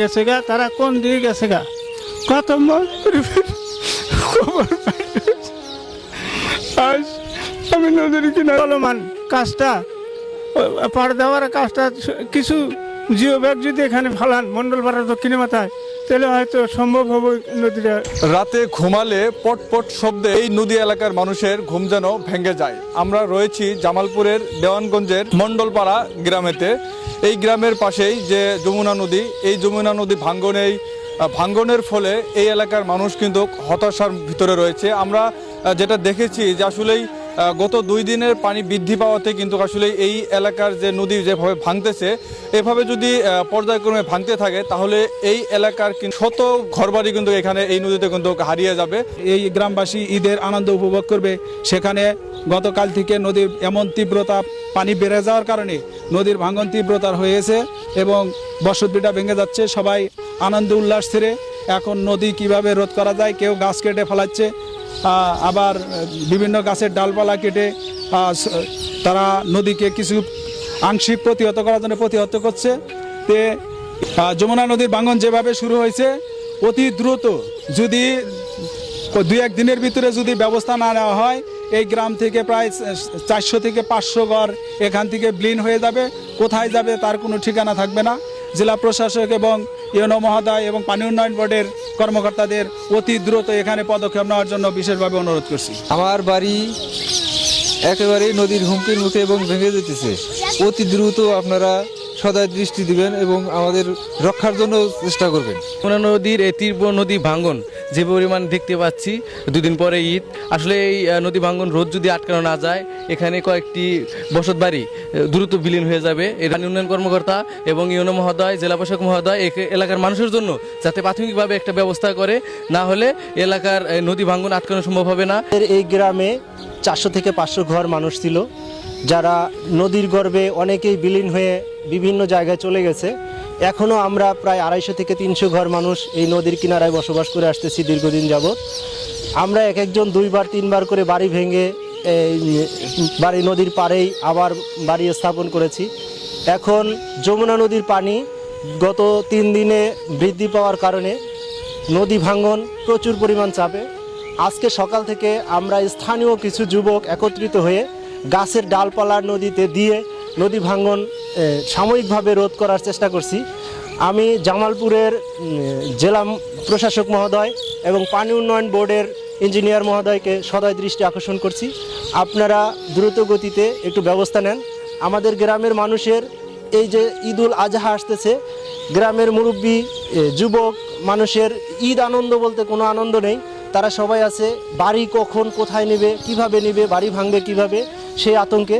গেছে গা তারা কোন দিকে গেছে গা কত আমি কিনারে চলমান কাজটা পাড় দেওয়ার কাজটা, কিছু জিও ব্যাগ যদি এখানে ফালান মন্ডল পাড়ার দক্ষিণে মাথায়, তাহলে হয়তো সম্ভব হবে নদীটা রাতে ঘুমালে পটপট শব্দে এই নদী এলাকার মানুষের ঘুম যেন ভেঙে যায়। আমরা রয়েছি জামালপুরের দেওয়ানগঞ্জের মণ্ডলপাড়া গ্রামেতে। এই গ্রামের পাশেই যে যমুনা নদী, এই যমুনা নদী ভাঙ্গনেই ভাঙ্গনের ফলে এই এলাকার মানুষ কিন্তু হতাশার ভিতরে রয়েছে। আমরা যেটা দেখেছি যে আসলেই গত দুই দিনের পানি বৃদ্ধি পাওয়াতে কিন্তু আসলে এই এলাকার যে নদী যেভাবে ভাঙতেছে, এভাবে যদি পর্যায়ক্রমে ভাঙতে থাকে, তাহলে এই এলাকার শত ঘরবাড়ি কিন্তু এখানে এই নদীতে কিন্তু হারিয়ে যাবে। এই গ্রামবাসী ঈদের আনন্দ উপভোগ করবে। সেখানে গতকাল থেকে নদীর এমন তীব্রতা, পানি বেড়ে যাওয়ার কারণে নদীর ভাঙন তীব্রতার হয়েছে এবং বসতভিটা ভেঙে যাচ্ছে। সবাই আনন্দ উল্লাস ছেড়ে এখন নদী কীভাবে রোধ করা যায়, কেউ গাছ কেটে ফেলাচ্ছে আবার বিভিন্ন গাছের ডালপালা কেটে তারা নদীকে কিছু আংশিক প্রতিহত করার জন্য প্রতিহত করছে। তে যমুনা নদীর ভাঙন যেভাবে শুরু হয়েছে, অতি দ্রুত যদি দুই এক দিনের ভিতরে যদি ব্যবস্থা না নেওয়া হয়, এই গ্রাম থেকে প্রায় চারশো থেকে পাঁচশো ঘর এখান থেকে ব্লিন হয়ে যাবে। কোথায় যাবে তার কোনো ঠিকানা থাকবে না। জেলা প্রশাসক এবং ইউনো মহোদয় এবং পানি উন্নয়ন বোর্ডের কর্মকর্তাদের অতি দ্রুত এখানে পদক্ষেপ নেওয়ার জন্য বিশেষভাবে অনুরোধ করছি। আমার বাড়ি একেবারেই নদীর হুমকির মুখে এবং ভেঙে যেতেছে। অতি দ্রুত আপনারা সদায় দৃষ্টি দিবেন এবং আমাদের রক্ষার জন্য চেষ্টা করবেন। নদীর এই তীব্র নদী ভাঙ্গন যে পরিমাণ দেখতে পাচ্ছি, দুদিন পরে ঈদ। আসলে এই নদী ভাঙ্গন রোদ যদি আটকানো না যায়, এখানে কয়েকটি বসত বাড়ি দ্রুত বিলীন হয়ে যাবে। পানি উন্নয়ন কর্মকর্তা এবং ইউনো মহোদয়, জেলা প্রশাসক মহোদয় এলাকার মানুষের জন্য যাতে প্রাথমিকভাবে একটা ব্যবস্থা করে। না হলে এলাকার নদী ভাঙ্গন আটকানো সম্ভব হবে না। এই গ্রামে চারশো থেকে পাঁচশো ঘর মানুষ ছিল, যারা নদীর গর্ভে অনেকেই বিলীন হয়ে বিভিন্ন জায়গায় চলে গেছে। এখনও আমরা প্রায় আড়াইশো থেকে তিনশো ঘর মানুষ এই নদীর কিনারায় বসবাস করে আসতেছি দীর্ঘদিন যাবৎ। আমরা এক একজন দুইবার, তিনবার করে বাড়ি ভেঙে এই বাড়ি নদীর পাড়েই আবার বাড়ি স্থাপন করেছি। এখন যমুনা নদীর পানি গত তিন দিনে বৃদ্ধি পাওয়ার কারণে নদী ভাঙ্গন প্রচুর পরিমাণ চাপে। আজকে সকাল থেকে আমরা স্থানীয় কিছু যুবক একত্রিত হয়ে গাছের ডালপালা নদীতে দিয়ে নদী ভাঙ্গন সাময়িকভাবে রোধ করার চেষ্টা করছি। আমি জামালপুরের জেলা প্রশাসক মহোদয় এবং পানি উন্নয়ন বোর্ডের ইঞ্জিনিয়ার মহোদয়কে সদয় দৃষ্টি আকর্ষণ করছি। আপনারা দ্রুত গতিতে একটু ব্যবস্থা নেন। আমাদের গ্রামের মানুষের এই যে ঈদুল আজহা আসতেছে, গ্রামের মুরব্বী যুবক মানুষের ঈদ আনন্দ বলতে কোনো আনন্দ নেই। তারা সবাই আছে, বাড়ি কখন কোথায় নেবে, কীভাবে নেবে, বাড়ি ভাঙবে কীভাবে, সেই আতঙ্কে।